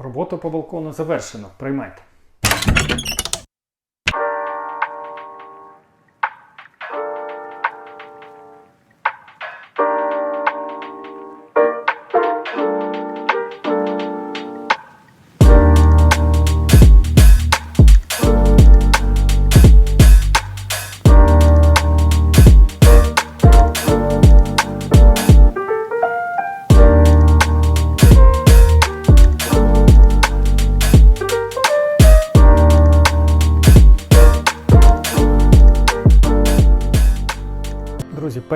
Роботу по балкону завершено. Приймайте.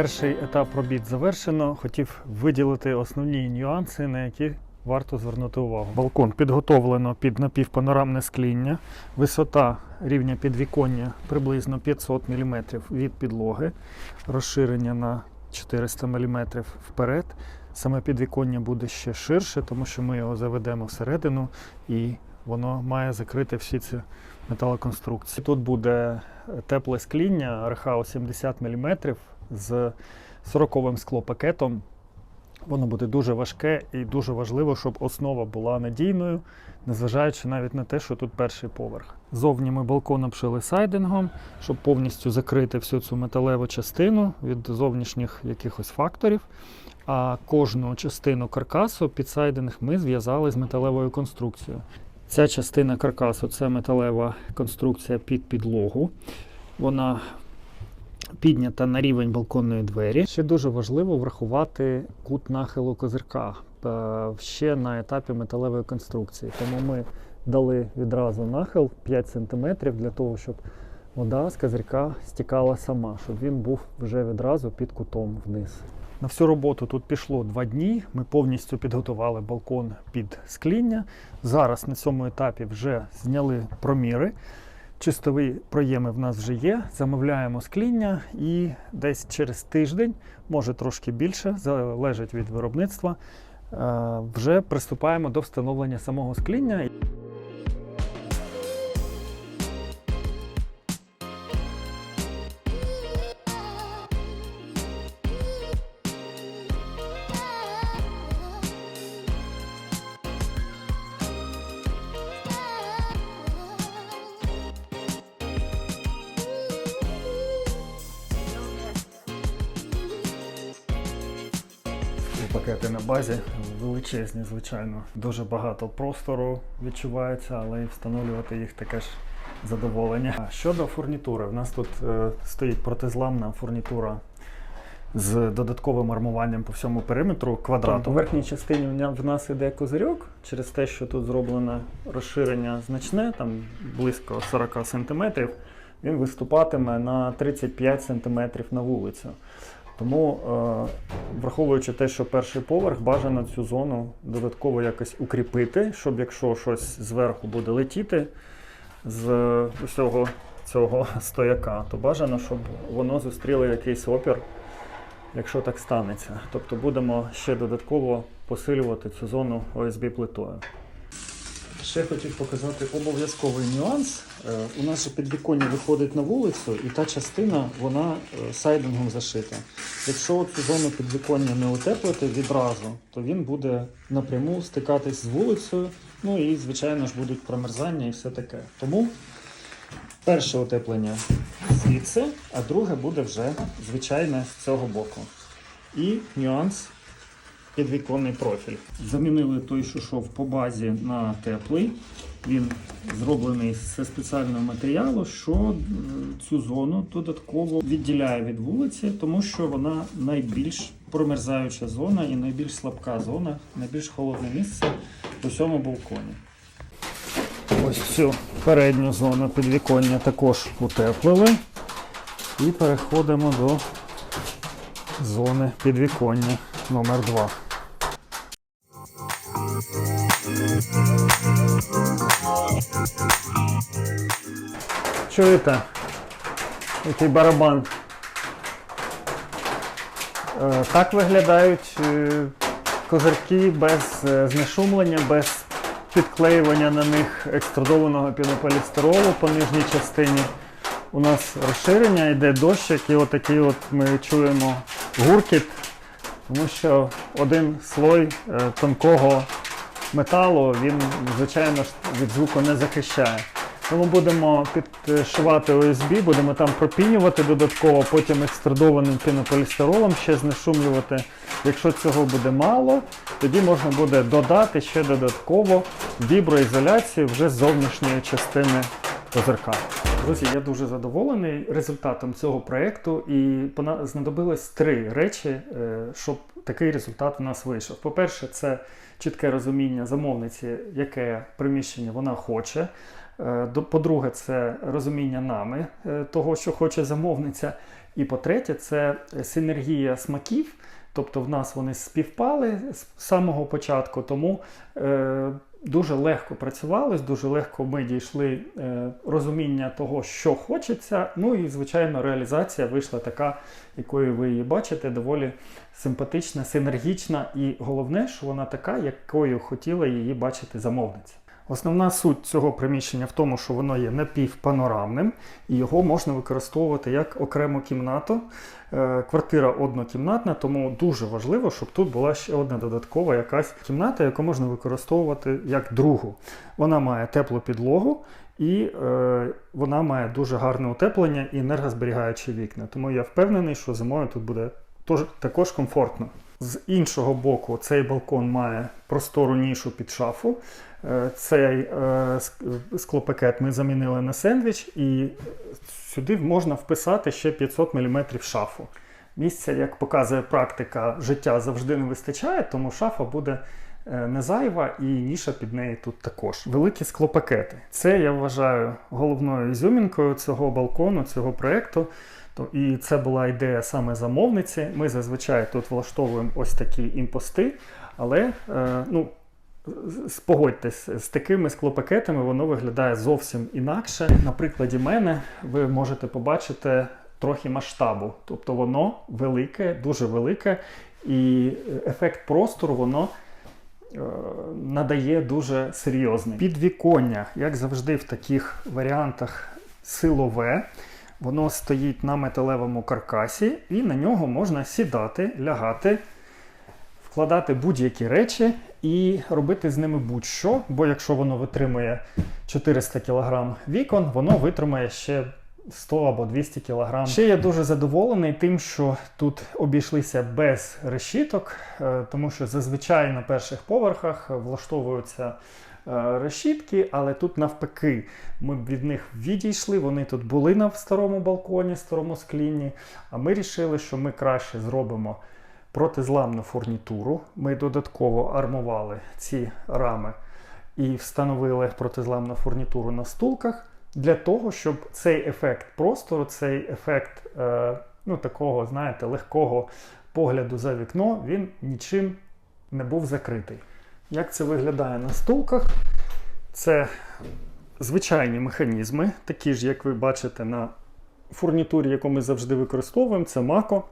Перший етап робіт завершено. Хотів виділити основні нюанси, на які варто звернути увагу. Балкон підготовлено під напівпанорамне скління. Висота рівня підвіконня приблизно 500 мм від підлоги, розширення на 400 мм вперед. Саме підвіконня буде ще ширше, тому що ми його заведемо всередину і воно має закрити всі ці металоконструкції. Тут буде тепле скління РХ 70 мм з 40 склопакетом. Воно буде дуже важке і дуже важливо, щоб основа була надійною, незважаючи навіть на те, що тут перший поверх. Зовні ми балкон обшили сайдингом, щоб повністю закрити всю цю металеву частину від зовнішніх якихось факторів. А кожну частину каркасу під сайдинг ми зв'язали з металевою конструкцією. Ця частина каркасу це металева конструкція під підлогу. Вона піднята на рівень балконної двері. Ще дуже важливо врахувати кут нахилу козирка е, ще на етапі металевої конструкції. Тому ми дали відразу нахил 5 см для того, щоб вода з козирка стікала сама, щоб він був вже відразу під кутом вниз. На всю роботу тут пішло два дні. Ми повністю підготували балкон під скління. Зараз на цьому етапі вже зняли проміри. Чистові проєми в нас вже є. Замовляємо скління і десь через тиждень, може трошки більше, залежить від виробництва. е, Вже приступаємо до встановлення самого скління. Пакети на базі величезні, звичайно. Дуже багато простору відчувається, але і встановлювати їх таке ж задоволення. Щодо фурнітури, в нас тут е, стоїть протизламна фурнітура з додатковим армуванням по всьому периметру квадрату. В верхній частині в нас іде козирьок через те, що тут зроблено розширення значне, там близько 40 см. Він виступатиме на 35 см на вулицю. Тому, е, враховуючи те, що перший поверх, бажано цю зону додатково якось укріпити, щоб якщо щось зверху буде летіти з усього цього стояка, то бажано, щоб воно зустріло якийсь опір, якщо так станеться. Тобто будемо ще додатково посилювати цю зону ОСБ плитою. Ще хотів показати обов'язковий нюанс. Е, У нас же підвіконня виходить на вулицю, і та частина вона е, сайдингом зашита. Якщо цю зону підвіконня не утеплити відразу, то він буде напряму стикатись з вулицею. Ну і, звичайно ж, будуть промерзання і все таке. Тому перше утеплення звідси, а друге буде вже звичайне з цього боку. І нюанс підвіконний профіль. Замінили той, що йшов по базі на теплий. Він зроблений з спеціального матеріалу, що е, цю зону додатково відділяє від вулиці, тому що вона найбільш промерзаюча зона і найбільш слабка зона, найбільш холодне місце у цьому балконі. Ось цю передню зону підвіконня також утеплили. І переходимо до зони підвіконня номер 2 Чуєте? Який барабан. Е, Так виглядають е, козирки без е, знешумлення, без підклеювання на них екструдованого пінополістиролу по нижній частині. У нас розширення, йде дощик, і отакий от ми чуємо гуркіт, тому що один слой е, тонкого металу, він, звичайно ж, від звуку не захищає. Тому будемо підшивати ОСБ, будемо там пропінювати додатково, потім екстрадованим пінополістиролом ще знешумлювати. Якщо цього буде мало, тоді можна буде додати ще додатково віброізоляцію вже з зовнішньої частини козирка. Друзі, я дуже задоволений результатом цього проєкту і знадобилось три речі, е, щоб такий результат у нас вийшов. По-перше, це чітке розуміння замовниці, яке приміщення вона хоче. Е, По-друге, це розуміння нами е, того, що хоче замовниця. І по-третє, це синергія смаків. Тобто в нас вони співпали з самого початку, тому дуже легко працювалось, дуже легко ми дійшли е, розуміння того, що хочеться. Ну і, звичайно, реалізація вийшла така, якою ви її бачите, доволі симпатична, синергічна, і головне, що вона така, якою хотіла її бачити замовниця. Основна суть цього приміщення в тому, що воно є напівпанорамним, і його можна використовувати як окрему кімнату. Е, Квартира однокімнатна, тому дуже важливо, щоб тут була ще одна додаткова якась кімната, яку можна використовувати як другу. Вона має теплу підлогу і е, вона має дуже гарне утеплення і енергозберігаючі вікна. Тому я впевнений, що зимою тут буде також комфортно. З іншого боку, цей балкон має простору нішу під шафу. Е, Цей е, склопакет ми замінили на сендвіч, і сюди можна вписати ще 500 мм шафу. Місця, як показує практика, життя завжди не вистачає, тому шафа буде е, не зайва і ніша під неї тут також. Великі склопакети. Це я вважаю головною ізюмінкою цього балкону, цього проєкту. То- І це була ідея саме замовниці. Ми зазвичай тут влаштовуємо ось такі імпости, але е, ну, з- з такими склопакетами воно виглядає зовсім інакше. На прикладі мене ви можете побачити трохи масштабу. Тобто воно велике, дуже велике, і ефект простору воно е, надає дуже серйозний. Підвіконня, як завжди, в таких варіантах силове. Воно стоїть на металевому каркасі, і на нього можна сідати, лягати, вкладати будь-які речі і робити з ними будь-що. Бо якщо воно витримує 400 кг вікон, воно витримає ще 100 або 200 кг. Ще я дуже задоволений тим, що тут обійшлися без решіток, е, тому що зазвичай на перших поверхах влаштовуються решітки, але тут навпаки, ми від них відійшли. Вони тут були на старому балконі, старому склінні. А ми вирішили, що ми краще зробимо протизламну фурнітуру. Ми додатково армували ці рами і встановили протизламну фурнітуру на стулках для того, щоб цей ефект простору, цей ефект е, ну, такого, знаєте, легкого погляду за вікно, він нічим не був закритий. Як це виглядає на стулках? Це звичайні механізми, такі ж, як ви бачите на фурнітурі, яку ми завжди використовуємо, це мако.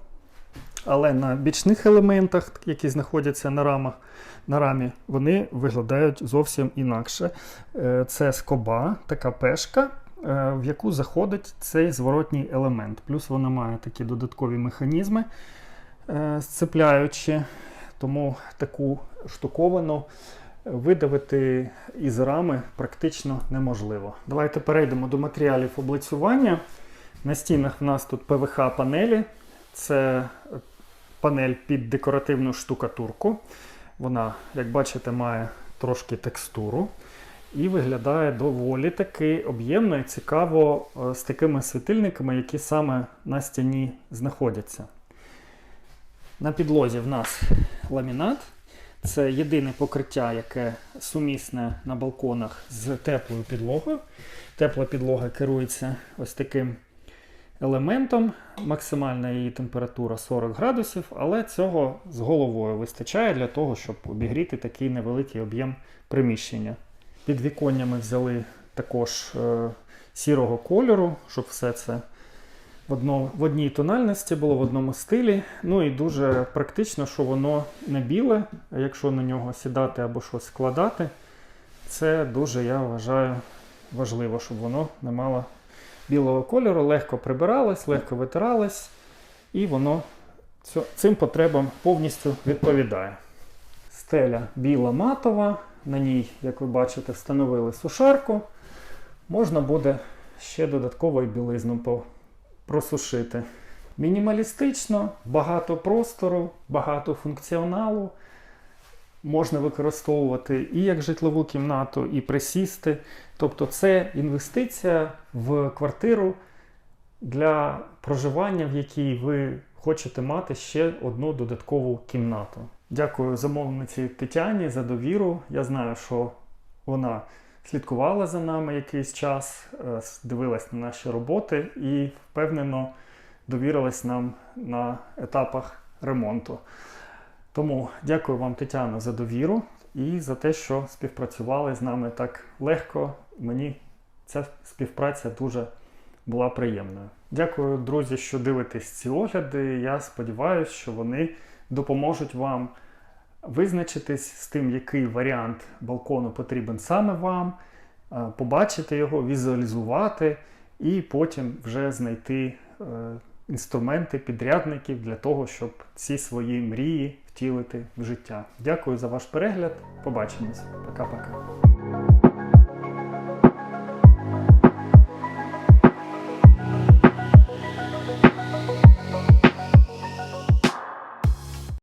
Але на бічних елементах, які знаходяться на рамах, на рамі, вони виглядають зовсім інакше. Е, Це скоба, така пешка, е, в яку заходить цей зворотній елемент. Плюс вона має такі додаткові механізми, е, сцепляючи, тому таку штуковину видавити із рами практично неможливо. Давайте перейдемо до матеріалів облицювання. На стінах в нас тут ПВХ-панелі. Це панель під декоративну штукатурку. Вона, як бачите, має трошки текстуру і виглядає доволі таки об'ємно і цікаво е, з такими світильниками, які саме на стіні знаходяться. На підлозі в нас ламінат. Це єдине покриття, яке сумісне на балконах з теплою підлогою. Тепла підлога керується ось таким елементом. Максимальна її температура 40 градусів, але цього з головою вистачає для того, щоб обігріти такий невеликий об'єм приміщення. Під віконнями взяли також е, сірого кольору, щоб все це в, одно, в одній тональності було в одному стилі. Ну і дуже практично, що воно не біле, а якщо на нього сідати або щось складати, це дуже, я вважаю, важливо, щоб воно не мало білого кольору, легко прибиралось, легко витиралось, і воно цим потребам повністю відповідає. Стеля біла матова, на ній, як ви бачите, встановили сушарку, можна буде ще додатково і білизну просушити. Мінімалістично, багато простору, багато функціоналу. Можна використовувати і як житлову кімнату, і присісти. Тобто це інвестиція в квартиру для проживання, в якій ви хочете мати ще одну додаткову кімнату. Дякую замовниці Тетяні за довіру. Я знаю, що вона слідкувала за нами якийсь час, е, дивилась на наші роботи і впевнено довірилась нам на етапах ремонту. Тому дякую вам, Тетяно, за довіру і за те, що співпрацювали з нами так легко. Мені ця співпраця дуже була приємною. Дякую, друзі, що дивитесь ці огляди. Я сподіваюся, що вони допоможуть вам визначитись з тим, який варіант балкону потрібен саме вам, е, побачити його, візуалізувати і потім вже знайти е, інструменти підрядників для того, щоб ці свої мрії втілити в життя. Дякую за ваш перегляд. Побачимось. Пока-пока.